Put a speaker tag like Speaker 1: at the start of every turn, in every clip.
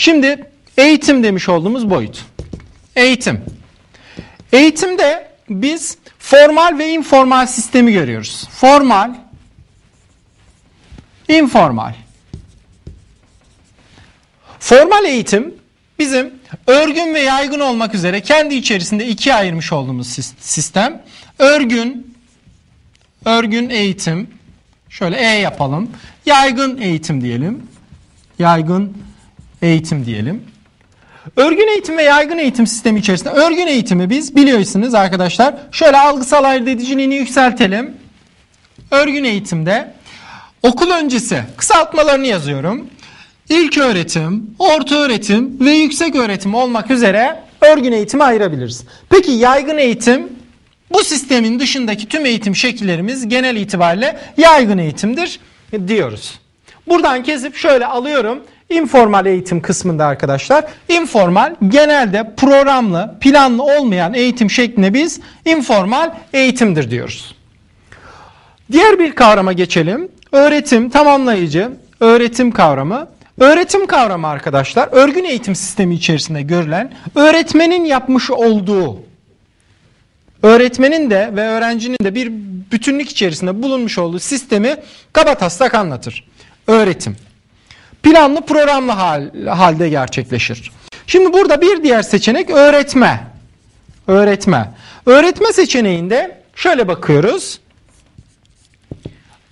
Speaker 1: Şimdi eğitim demiş olduğumuz boyut. Eğitim. Eğitimde biz formal ve informal sistemi görüyoruz. Formal, informal. Formal eğitim bizim örgün ve yaygın olmak üzere kendi içerisinde ikiye ayırmış olduğumuz sistem. Örgün, örgün eğitim, şöyle E yapalım. Yaygın eğitim diyelim. Yaygın eğitim diyelim. Örgün eğitim ve yaygın eğitim sistemi içerisinde örgün eğitimi biz biliyorsunuz arkadaşlar. Şöyle algısal ayırt ediciliğini yükseltelim. Örgün eğitimde okul öncesi kısaltmalarını yazıyorum. İlk öğretim, orta öğretim ve yüksek öğretim olmak üzere örgün eğitimi ayırabiliriz. Peki yaygın eğitim bu sistemin dışındaki tüm eğitim şekillerimiz genel itibariyle yaygın eğitimdir diyoruz. Buradan kesip şöyle alıyorum. Informal eğitim kısmında arkadaşlar informal genelde programlı planlı olmayan eğitim şekline biz informal eğitimdir diyoruz. Diğer bir kavrama geçelim. Öğretim tamamlayıcı öğretim kavramı. Öğretim kavramı arkadaşlar örgün eğitim sistemi içerisinde görülen öğretmenin yapmış olduğu öğretmenin de ve öğrencinin de bir bütünlük içerisinde bulunmuş olduğu sistemi kabataslak anlatır. Öğretim planlı programlı hal, halde gerçekleşir. Şimdi burada bir diğer seçenek öğretme. Öğretme. Öğretme seçeneğinde şöyle bakıyoruz.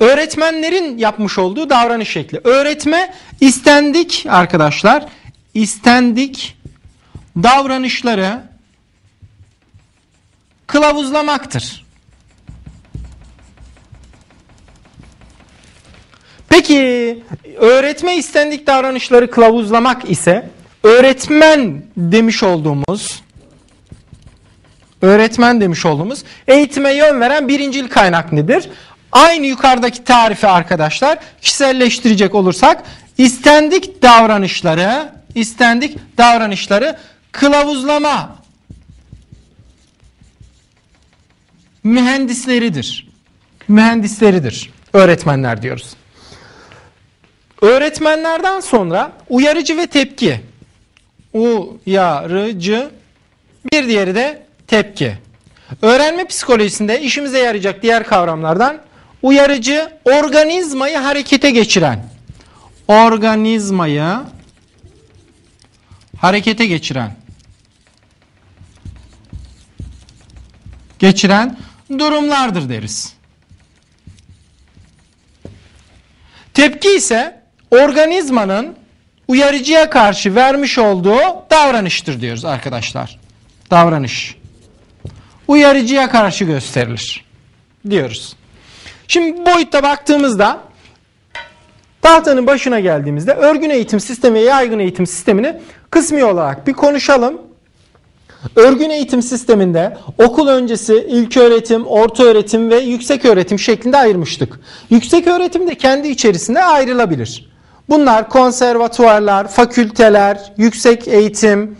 Speaker 1: Öğretmenlerin yapmış olduğu davranış şekli. Öğretme istendik arkadaşlar. istendik davranışları kılavuzlamaktır. Peki öğretme istendik davranışları kılavuzlamak ise öğretmen demiş olduğumuz öğretmen demiş olduğumuz eğitime yön veren birincil kaynak nedir? Aynı yukarıdaki tarifi arkadaşlar kişiselleştirecek olursak istendik davranışları istendik davranışları kılavuzlama mühendisleridir. Mühendisleridir. Öğretmenler diyoruz. Öğretmenlerden sonra uyarıcı ve tepki. Uyarıcı bir diğeri de tepki. Öğrenme psikolojisinde işimize yarayacak diğer kavramlardan uyarıcı organizmayı harekete geçiren. Organizmayı harekete geçiren. Geçiren durumlardır deriz. Tepki ise organizmanın uyarıcıya karşı vermiş olduğu davranıştır diyoruz arkadaşlar. Davranış. Uyarıcıya karşı gösterilir diyoruz. Şimdi boyutta baktığımızda tahtanın başına geldiğimizde örgün eğitim sistemi ve yaygın eğitim sistemini kısmi olarak bir konuşalım. Örgün eğitim sisteminde okul öncesi ilk öğretim, orta öğretim ve yüksek öğretim şeklinde ayırmıştık. Yüksek öğretim de kendi içerisinde ayrılabilir. Bunlar konservatuvarlar, fakülteler, yüksek eğitim,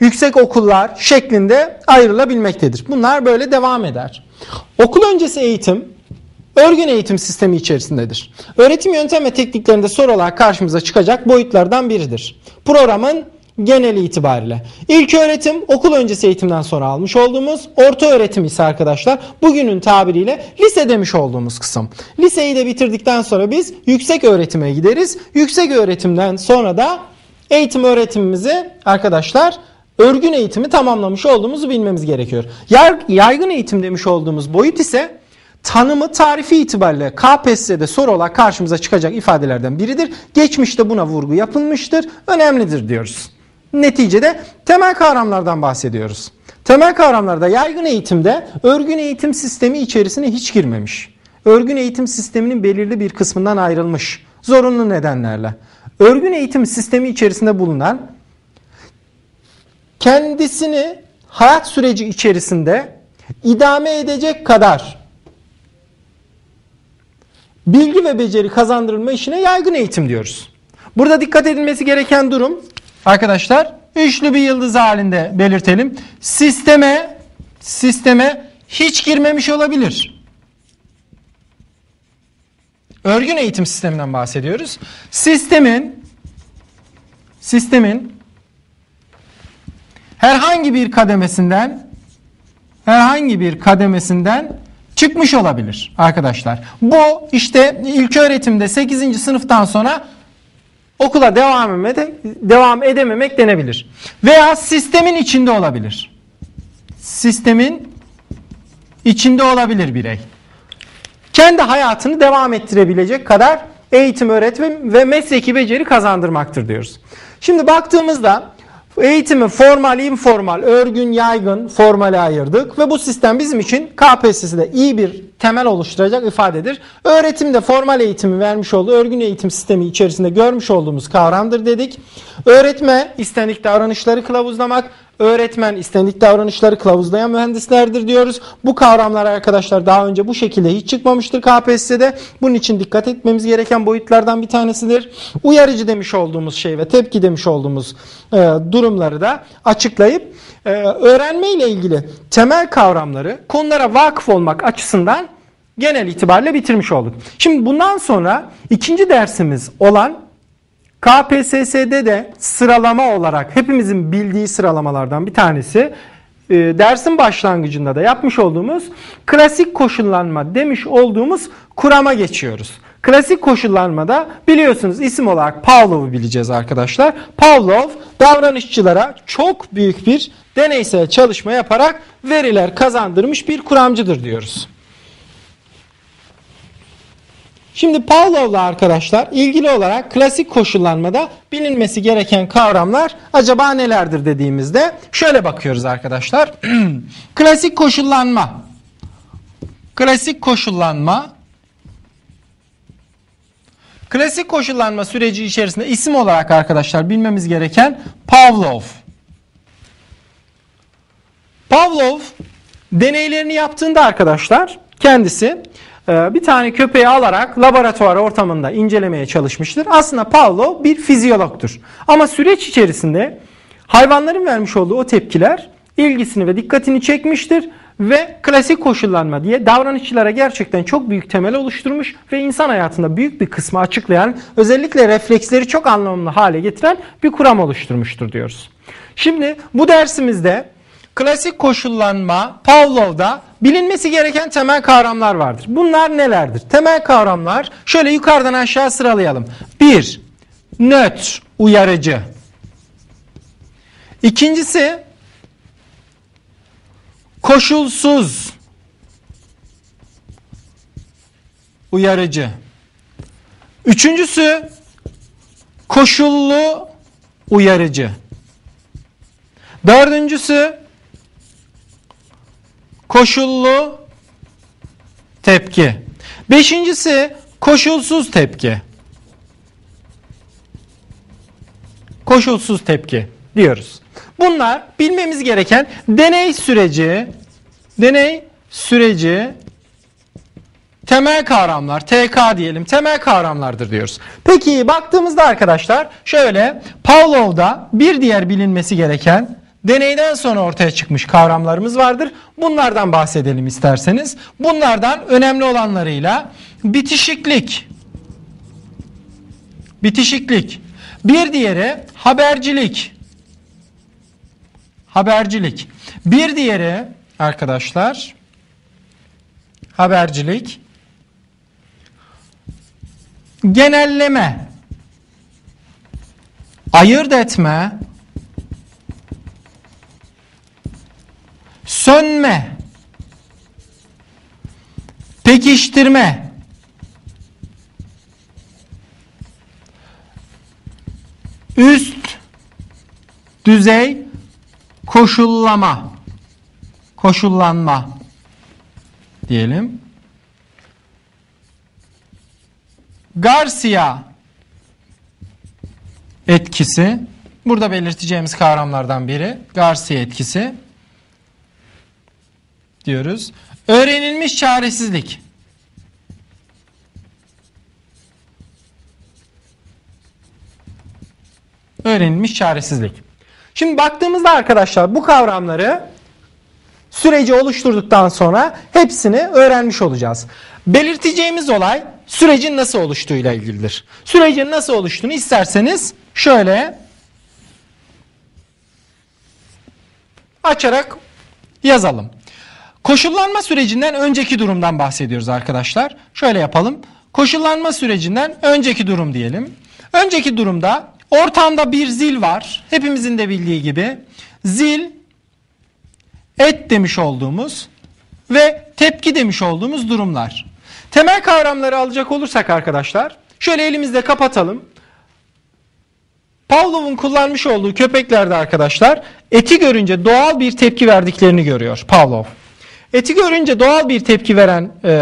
Speaker 1: yüksek okullar şeklinde ayrılabilmektedir. Bunlar böyle devam eder. Okul öncesi eğitim örgün eğitim sistemi içerisindedir. Öğretim yöntem ve tekniklerinde soru olarak karşımıza çıkacak boyutlardan biridir. Programın genel itibariyle. İlk öğretim okul öncesi eğitimden sonra almış olduğumuz orta öğretim ise arkadaşlar bugünün tabiriyle lise demiş olduğumuz kısım. Liseyi de bitirdikten sonra biz yüksek öğretime gideriz. Yüksek öğretimden sonra da eğitim öğretimimizi arkadaşlar örgün eğitimi tamamlamış olduğumuzu bilmemiz gerekiyor. Yaygın eğitim demiş olduğumuz boyut ise tanımı tarifi itibariyle KPSS'de soru olarak karşımıza çıkacak ifadelerden biridir. Geçmişte buna vurgu yapılmıştır, önemlidir diyoruz. Neticede temel kavramlardan bahsediyoruz. Temel kavramlarda yaygın eğitimde örgün eğitim sistemi içerisine hiç girmemiş. Örgün eğitim sisteminin belirli bir kısmından ayrılmış. Zorunlu nedenlerle. Örgün eğitim sistemi içerisinde bulunan kendisini hayat süreci içerisinde idame edecek kadar bilgi ve beceri kazandırılma işine yaygın eğitim diyoruz. Burada dikkat edilmesi gereken durum Arkadaşlar üçlü bir yıldız halinde belirtelim. Sisteme sisteme hiç girmemiş olabilir. Örgün eğitim sisteminden bahsediyoruz. Sistemin sistemin herhangi bir kademesinden herhangi bir kademesinden çıkmış olabilir arkadaşlar. Bu işte ilk öğretimde 8. sınıftan sonra okula devam, ede, devam edememek denebilir. Veya sistemin içinde olabilir. Sistemin içinde olabilir birey. Kendi hayatını devam ettirebilecek kadar eğitim, öğretim ve mesleki beceri kazandırmaktır diyoruz. Şimdi baktığımızda eğitimi formal, informal, örgün, yaygın, formale ayırdık ve bu sistem bizim için KPSS'de iyi bir temel oluşturacak ifadedir. Öğretimde formal eğitimi vermiş olduğu örgün eğitim sistemi içerisinde görmüş olduğumuz kavramdır dedik. Öğretme istendik davranışları kılavuzlamak, öğretmen istendik davranışları kılavuzlayan mühendislerdir diyoruz. Bu kavramlar arkadaşlar daha önce bu şekilde hiç çıkmamıştır KPSS'de. Bunun için dikkat etmemiz gereken boyutlardan bir tanesidir. Uyarıcı demiş olduğumuz şey ve tepki demiş olduğumuz e, durumları da açıklayıp e, öğrenme ile ilgili temel kavramları konulara vakıf olmak açısından genel itibariyle bitirmiş olduk. Şimdi bundan sonra ikinci dersimiz olan KPSS'de de sıralama olarak hepimizin bildiği sıralamalardan bir tanesi e, dersin başlangıcında da yapmış olduğumuz klasik koşullanma demiş olduğumuz kurama geçiyoruz. Klasik koşullanmada biliyorsunuz isim olarak Pavlov'u bileceğiz arkadaşlar. Pavlov davranışçılara çok büyük bir deneysel çalışma yaparak veriler kazandırmış bir kuramcıdır diyoruz. Şimdi Pavlov'la arkadaşlar ilgili olarak klasik koşullanmada bilinmesi gereken kavramlar acaba nelerdir dediğimizde şöyle bakıyoruz arkadaşlar. klasik koşullanma. Klasik koşullanma Klasik koşullanma süreci içerisinde isim olarak arkadaşlar bilmemiz gereken Pavlov. Pavlov deneylerini yaptığında arkadaşlar kendisi bir tane köpeği alarak laboratuvar ortamında incelemeye çalışmıştır. Aslında Pavlov bir fizyologtur. Ama süreç içerisinde hayvanların vermiş olduğu o tepkiler ilgisini ve dikkatini çekmiştir ve klasik koşullanma diye davranışçılara gerçekten çok büyük temel oluşturmuş ve insan hayatında büyük bir kısmı açıklayan özellikle refleksleri çok anlamlı hale getiren bir kuram oluşturmuştur diyoruz. Şimdi bu dersimizde klasik koşullanma Pavlov'da bilinmesi gereken temel kavramlar vardır. Bunlar nelerdir? Temel kavramlar şöyle yukarıdan aşağı sıralayalım. 1. Nötr uyarıcı. İkincisi koşulsuz uyarıcı. Üçüncüsü koşullu uyarıcı. Dördüncüsü koşullu tepki. Beşincisi koşulsuz tepki. Koşulsuz tepki diyoruz. Bunlar bilmemiz gereken deney süreci, deney süreci temel kavramlar, TK diyelim temel kavramlardır diyoruz. Peki baktığımızda arkadaşlar şöyle Pavlov'da bir diğer bilinmesi gereken deneyden sonra ortaya çıkmış kavramlarımız vardır. Bunlardan bahsedelim isterseniz. Bunlardan önemli olanlarıyla bitişiklik, bitişiklik, bir diğeri habercilik, habercilik. Bir diğeri arkadaşlar habercilik genelleme ayırt etme sönme. Pekiştirme. Üst düzey koşullama, koşullanma diyelim. Garcia etkisi. Burada belirteceğimiz kavramlardan biri. Garcia etkisi diyoruz. Öğrenilmiş çaresizlik. Öğrenilmiş çaresizlik. Şimdi baktığımızda arkadaşlar bu kavramları süreci oluşturduktan sonra hepsini öğrenmiş olacağız. Belirteceğimiz olay sürecin nasıl oluştuğuyla ilgilidir. Sürecin nasıl oluştuğunu isterseniz şöyle açarak yazalım. Koşullanma sürecinden önceki durumdan bahsediyoruz arkadaşlar. Şöyle yapalım. Koşullanma sürecinden önceki durum diyelim. Önceki durumda ortamda bir zil var. Hepimizin de bildiği gibi. Zil et demiş olduğumuz ve tepki demiş olduğumuz durumlar. Temel kavramları alacak olursak arkadaşlar şöyle elimizde kapatalım. Pavlov'un kullanmış olduğu köpeklerde arkadaşlar eti görünce doğal bir tepki verdiklerini görüyor Pavlov. Eti görünce doğal bir tepki veren e,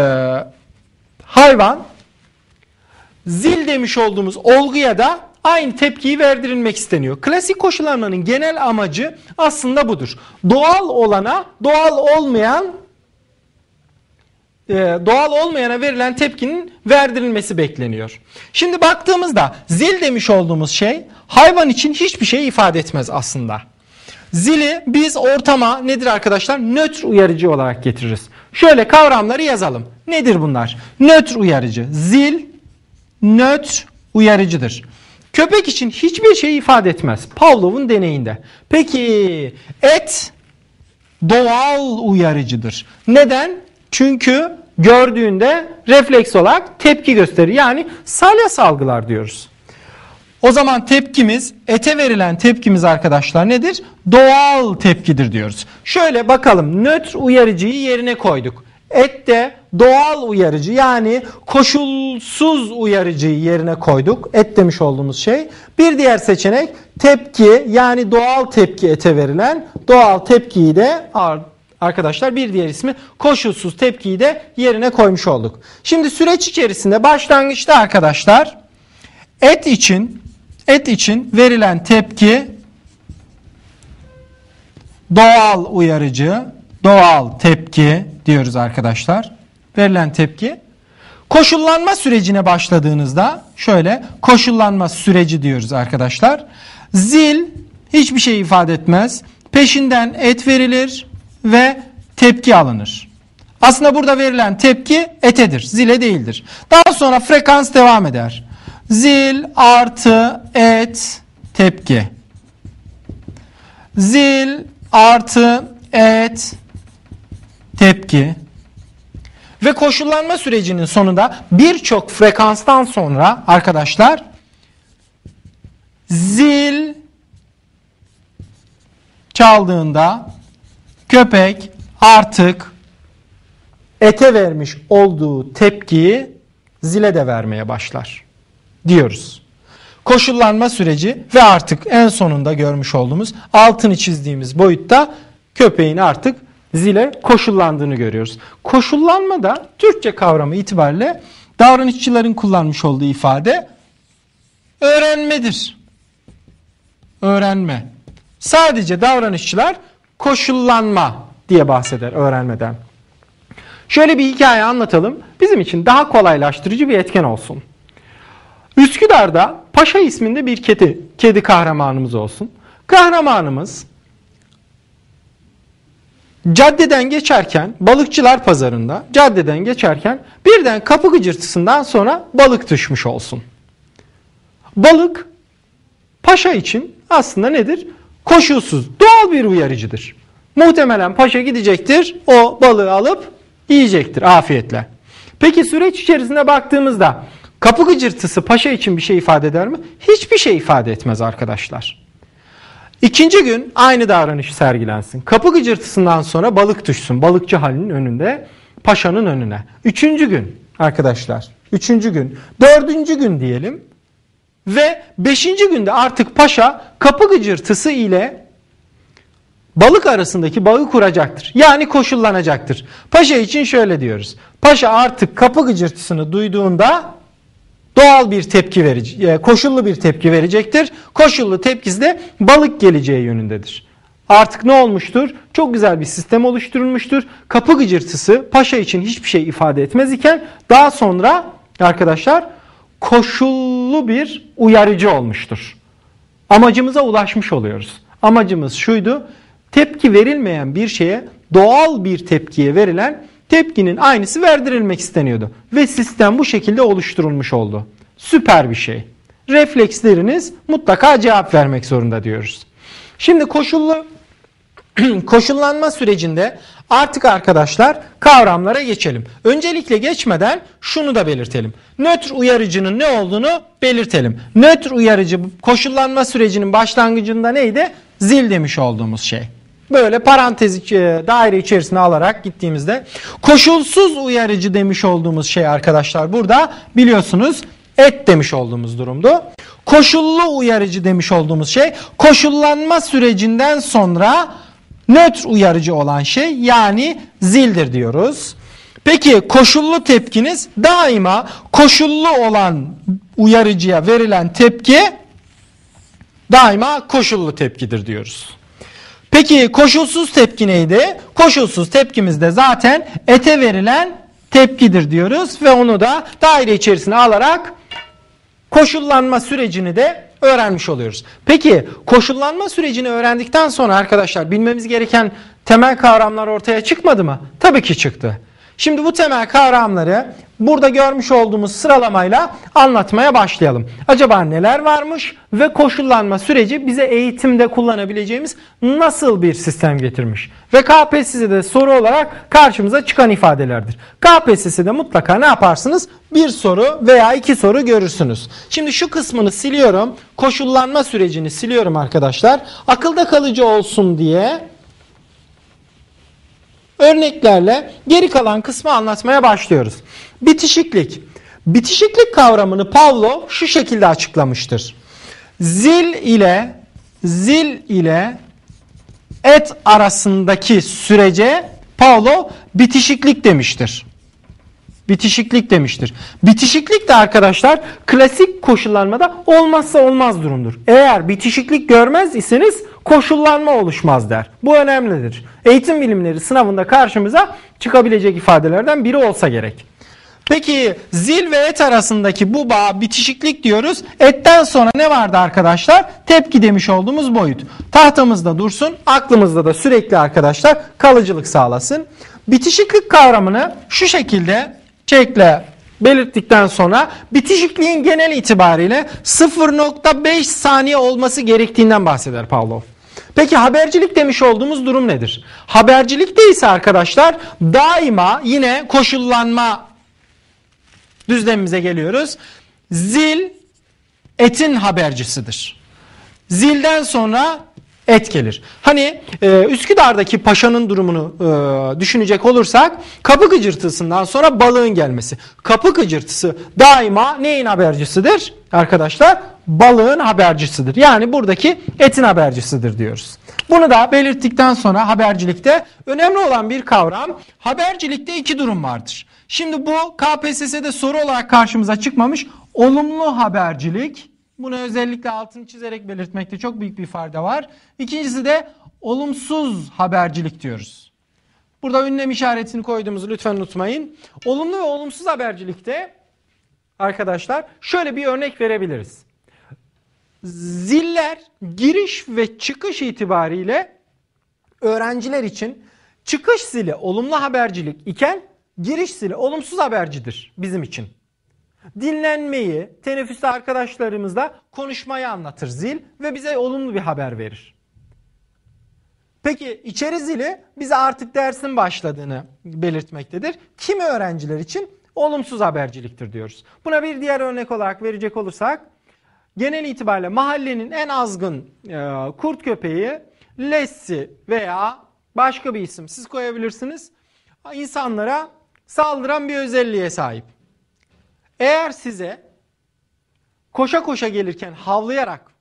Speaker 1: hayvan zil demiş olduğumuz olguya da aynı tepkiyi verdirilmek isteniyor. Klasik koşullanmanın genel amacı aslında budur. Doğal olana doğal olmayan e, doğal olmayana verilen tepkinin verdirilmesi bekleniyor. Şimdi baktığımızda zil demiş olduğumuz şey hayvan için hiçbir şey ifade etmez aslında. Zili biz ortama nedir arkadaşlar? Nötr uyarıcı olarak getiririz. Şöyle kavramları yazalım. Nedir bunlar? Nötr uyarıcı. Zil nötr uyarıcıdır. Köpek için hiçbir şey ifade etmez. Pavlov'un deneyinde. Peki et doğal uyarıcıdır. Neden? Çünkü gördüğünde refleks olarak tepki gösterir. Yani salya salgılar diyoruz. O zaman tepkimiz, ete verilen tepkimiz arkadaşlar nedir? Doğal tepkidir diyoruz. Şöyle bakalım nötr uyarıcıyı yerine koyduk. Et de doğal uyarıcı yani koşulsuz uyarıcıyı yerine koyduk. Et demiş olduğumuz şey. Bir diğer seçenek tepki yani doğal tepki ete verilen doğal tepkiyi de arkadaşlar bir diğer ismi koşulsuz tepkiyi de yerine koymuş olduk. Şimdi süreç içerisinde başlangıçta arkadaşlar et için et için verilen tepki doğal uyarıcı, doğal tepki diyoruz arkadaşlar. Verilen tepki. Koşullanma sürecine başladığınızda şöyle koşullanma süreci diyoruz arkadaşlar. Zil hiçbir şey ifade etmez. Peşinden et verilir ve tepki alınır. Aslında burada verilen tepki etedir, zile değildir. Daha sonra frekans devam eder. Zil artı et tepki. Zil artı et tepki. Ve koşullanma sürecinin sonunda birçok frekanstan sonra arkadaşlar zil çaldığında köpek artık ete vermiş olduğu tepkiyi zile de vermeye başlar diyoruz. Koşullanma süreci ve artık en sonunda görmüş olduğumuz altını çizdiğimiz boyutta köpeğin artık zile koşullandığını görüyoruz. Koşullanma da Türkçe kavramı itibariyle davranışçıların kullanmış olduğu ifade öğrenmedir. Öğrenme. Sadece davranışçılar koşullanma diye bahseder öğrenmeden. Şöyle bir hikaye anlatalım. Bizim için daha kolaylaştırıcı bir etken olsun. Üsküdar'da Paşa isminde bir kedi, kedi kahramanımız olsun. Kahramanımız caddeden geçerken balıkçılar pazarında caddeden geçerken birden kapı gıcırtısından sonra balık düşmüş olsun. Balık paşa için aslında nedir? Koşulsuz, doğal bir uyarıcıdır. Muhtemelen paşa gidecektir, o balığı alıp yiyecektir afiyetle. Peki süreç içerisinde baktığımızda kapı gıcırtısı paşa için bir şey ifade eder mi? Hiçbir şey ifade etmez arkadaşlar. İkinci gün aynı davranış sergilensin. Kapı gıcırtısından sonra balık düşsün. Balıkçı halinin önünde, paşanın önüne. Üçüncü gün arkadaşlar. Üçüncü gün. Dördüncü gün diyelim. Ve beşinci günde artık paşa kapı gıcırtısı ile balık arasındaki bağı kuracaktır. Yani koşullanacaktır. Paşa için şöyle diyoruz. Paşa artık kapı gıcırtısını duyduğunda doğal bir tepki verecek, koşullu bir tepki verecektir. Koşullu tepkisi de balık geleceği yönündedir. Artık ne olmuştur? Çok güzel bir sistem oluşturulmuştur. Kapı gıcırtısı paşa için hiçbir şey ifade etmez iken daha sonra arkadaşlar koşullu bir uyarıcı olmuştur. Amacımıza ulaşmış oluyoruz. Amacımız şuydu. Tepki verilmeyen bir şeye doğal bir tepkiye verilen tepkinin aynısı verdirilmek isteniyordu. Ve sistem bu şekilde oluşturulmuş oldu. Süper bir şey. Refleksleriniz mutlaka cevap vermek zorunda diyoruz. Şimdi koşullu koşullanma sürecinde artık arkadaşlar kavramlara geçelim. Öncelikle geçmeden şunu da belirtelim. Nötr uyarıcının ne olduğunu belirtelim. Nötr uyarıcı koşullanma sürecinin başlangıcında neydi? Zil demiş olduğumuz şey. Böyle parantez e, daire içerisine alarak gittiğimizde koşulsuz uyarıcı demiş olduğumuz şey arkadaşlar burada biliyorsunuz et demiş olduğumuz durumdu. Koşullu uyarıcı demiş olduğumuz şey koşullanma sürecinden sonra nötr uyarıcı olan şey yani zildir diyoruz. Peki koşullu tepkiniz daima koşullu olan uyarıcıya verilen tepki daima koşullu tepkidir diyoruz. Peki koşulsuz tepki neydi? Koşulsuz tepkimiz de zaten ete verilen tepkidir diyoruz ve onu da daire içerisine alarak koşullanma sürecini de öğrenmiş oluyoruz. Peki koşullanma sürecini öğrendikten sonra arkadaşlar bilmemiz gereken temel kavramlar ortaya çıkmadı mı? Tabii ki çıktı. Şimdi bu temel kavramları burada görmüş olduğumuz sıralamayla anlatmaya başlayalım. Acaba neler varmış ve koşullanma süreci bize eğitimde kullanabileceğimiz nasıl bir sistem getirmiş? Ve KPSS'de soru olarak karşımıza çıkan ifadelerdir. KPSS'de mutlaka ne yaparsınız? Bir soru veya iki soru görürsünüz. Şimdi şu kısmını siliyorum. Koşullanma sürecini siliyorum arkadaşlar. Akılda kalıcı olsun diye örneklerle geri kalan kısmı anlatmaya başlıyoruz. Bitişiklik. Bitişiklik kavramını Pavlo şu şekilde açıklamıştır. Zil ile zil ile et arasındaki sürece Paulo bitişiklik demiştir. Bitişiklik demiştir. Bitişiklik de arkadaşlar klasik koşullanmada olmazsa olmaz durumdur. Eğer bitişiklik görmez iseniz koşullanma oluşmaz der. Bu önemlidir. Eğitim bilimleri sınavında karşımıza çıkabilecek ifadelerden biri olsa gerek. Peki zil ve et arasındaki bu bağ bitişiklik diyoruz. Etten sonra ne vardı arkadaşlar? Tepki demiş olduğumuz boyut. Tahtamızda dursun, aklımızda da sürekli arkadaşlar kalıcılık sağlasın. Bitişiklik kavramını şu şekilde çekle belirttikten sonra bitişikliğin genel itibariyle 0.5 saniye olması gerektiğinden bahseder Pavlov. Peki habercilik demiş olduğumuz durum nedir? Habercilikte ise arkadaşlar daima yine koşullanma düzlemimize geliyoruz. Zil etin habercisidir. Zilden sonra et gelir. Hani e, Üsküdar'daki paşanın durumunu e, düşünecek olursak kapı gıcırtısından sonra balığın gelmesi. Kapı gıcırtısı daima neyin habercisidir? Arkadaşlar balığın habercisidir. Yani buradaki etin habercisidir diyoruz. Bunu da belirttikten sonra habercilikte önemli olan bir kavram. Habercilikte iki durum vardır. Şimdi bu KPSS'de soru olarak karşımıza çıkmamış olumlu habercilik bunu özellikle altını çizerek belirtmekte çok büyük bir fayda var. İkincisi de olumsuz habercilik diyoruz. Burada ünlem işaretini koyduğumuzu lütfen unutmayın. Olumlu ve olumsuz habercilikte arkadaşlar şöyle bir örnek verebiliriz. Ziller giriş ve çıkış itibariyle öğrenciler için çıkış zili olumlu habercilik iken giriş zili olumsuz habercidir bizim için. Dinlenmeyi, teneffüste arkadaşlarımızla konuşmayı anlatır zil ve bize olumlu bir haber verir. Peki içeri zili bize artık dersin başladığını belirtmektedir. Kimi öğrenciler için olumsuz haberciliktir diyoruz. Buna bir diğer örnek olarak verecek olursak genel itibariyle mahallenin en azgın e, kurt köpeği Lessi veya başka bir isim siz koyabilirsiniz. İnsanlara saldıran bir özelliğe sahip. Eğer size koşa koşa gelirken havlayarak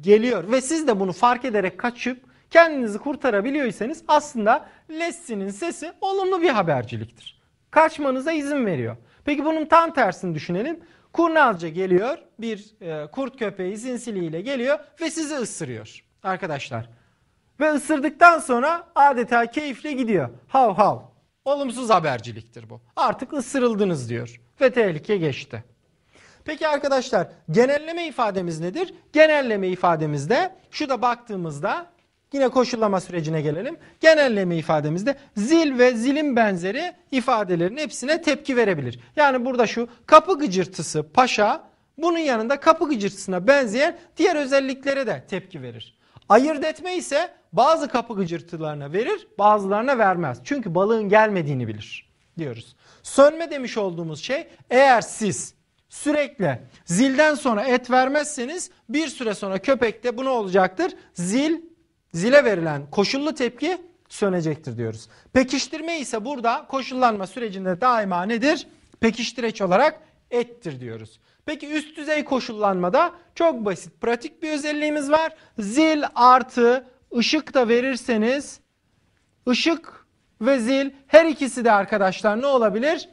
Speaker 1: geliyor ve siz de bunu fark ederek kaçıp kendinizi kurtarabiliyorsanız aslında Lessi'nin sesi olumlu bir haberciliktir. Kaçmanıza izin veriyor. Peki bunun tam tersini düşünelim. Kurnazca geliyor bir e, kurt köpeği zinsiliyle geliyor ve sizi ısırıyor arkadaşlar. Ve ısırdıktan sonra adeta keyifle gidiyor. Hav hav. Olumsuz haberciliktir bu. Artık ısırıldınız diyor ve tehlike geçti. Peki arkadaşlar genelleme ifademiz nedir? Genelleme ifademizde şu da baktığımızda yine koşullama sürecine gelelim. Genelleme ifademizde zil ve zilin benzeri ifadelerin hepsine tepki verebilir. Yani burada şu kapı gıcırtısı paşa bunun yanında kapı gıcırtısına benzeyen diğer özelliklere de tepki verir. Ayırt etme ise bazı kapı gıcırtılarına verir, bazılarına vermez. Çünkü balığın gelmediğini bilir diyoruz. Sönme demiş olduğumuz şey eğer siz sürekli zilden sonra et vermezseniz bir süre sonra köpekte bu ne olacaktır? Zil, zile verilen koşullu tepki sönecektir diyoruz. Pekiştirme ise burada koşullanma sürecinde daima nedir? Pekiştireç olarak ettir diyoruz. Peki üst düzey koşullanmada çok basit pratik bir özelliğimiz var. Zil artı ışık da verirseniz ışık ve zil her ikisi de arkadaşlar ne olabilir?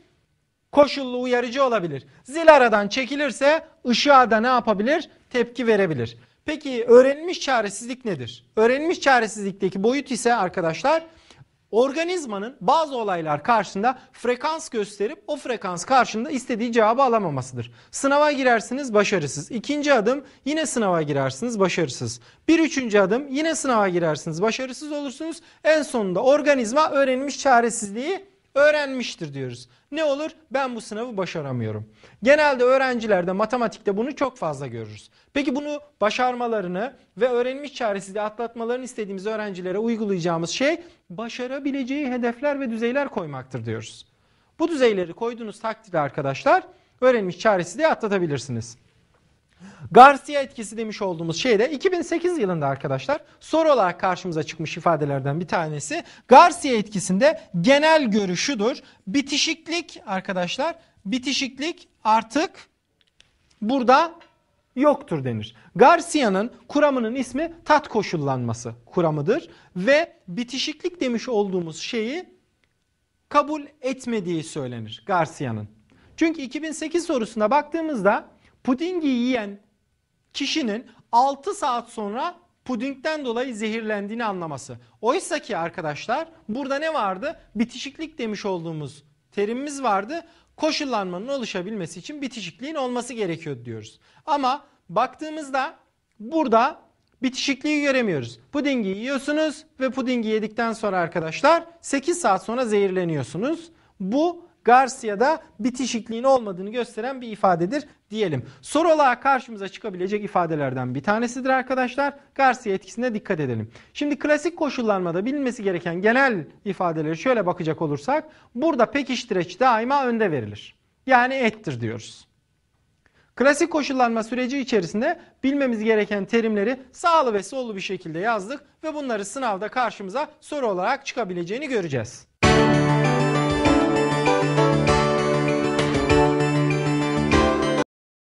Speaker 1: Koşullu uyarıcı olabilir. Zil aradan çekilirse ışığa da ne yapabilir? Tepki verebilir. Peki öğrenilmiş çaresizlik nedir? Öğrenilmiş çaresizlikteki boyut ise arkadaşlar organizmanın bazı olaylar karşısında frekans gösterip o frekans karşında istediği cevabı alamamasıdır. Sınava girersiniz başarısız. İkinci adım yine sınava girersiniz başarısız. Bir üçüncü adım yine sınava girersiniz başarısız olursunuz. En sonunda organizma öğrenilmiş çaresizliği öğrenmiştir diyoruz. Ne olur? Ben bu sınavı başaramıyorum. Genelde öğrencilerde matematikte bunu çok fazla görürüz. Peki bunu başarmalarını ve öğrenmiş çaresizliği atlatmalarını istediğimiz öğrencilere uygulayacağımız şey başarabileceği hedefler ve düzeyler koymaktır diyoruz. Bu düzeyleri koyduğunuz takdirde arkadaşlar öğrenmiş çaresizliği atlatabilirsiniz. Garcia etkisi demiş olduğumuz şey de 2008 yılında arkadaşlar soru olarak karşımıza çıkmış ifadelerden bir tanesi. Garcia etkisinde genel görüşüdür. Bitişiklik arkadaşlar bitişiklik artık burada yoktur denir. Garcia'nın kuramının ismi tat koşullanması kuramıdır ve bitişiklik demiş olduğumuz şeyi kabul etmediği söylenir Garcia'nın. Çünkü 2008 sorusuna baktığımızda pudingi yiyen kişinin 6 saat sonra pudingden dolayı zehirlendiğini anlaması. Oysa ki arkadaşlar burada ne vardı? Bitişiklik demiş olduğumuz terimimiz vardı. Koşullanmanın oluşabilmesi için bitişikliğin olması gerekiyor diyoruz. Ama baktığımızda burada bitişikliği göremiyoruz. Pudingi yiyorsunuz ve pudingi yedikten sonra arkadaşlar 8 saat sonra zehirleniyorsunuz. Bu Garcia'da bitişikliğin olmadığını gösteren bir ifadedir diyelim. Soru olarak karşımıza çıkabilecek ifadelerden bir tanesidir arkadaşlar. Garcia etkisine dikkat edelim. Şimdi klasik koşullanmada bilinmesi gereken genel ifadeleri şöyle bakacak olursak burada pekiştireç daima önde verilir. Yani ettir diyoruz. Klasik koşullanma süreci içerisinde bilmemiz gereken terimleri sağlı ve sollu bir şekilde yazdık ve bunları sınavda karşımıza soru olarak çıkabileceğini göreceğiz.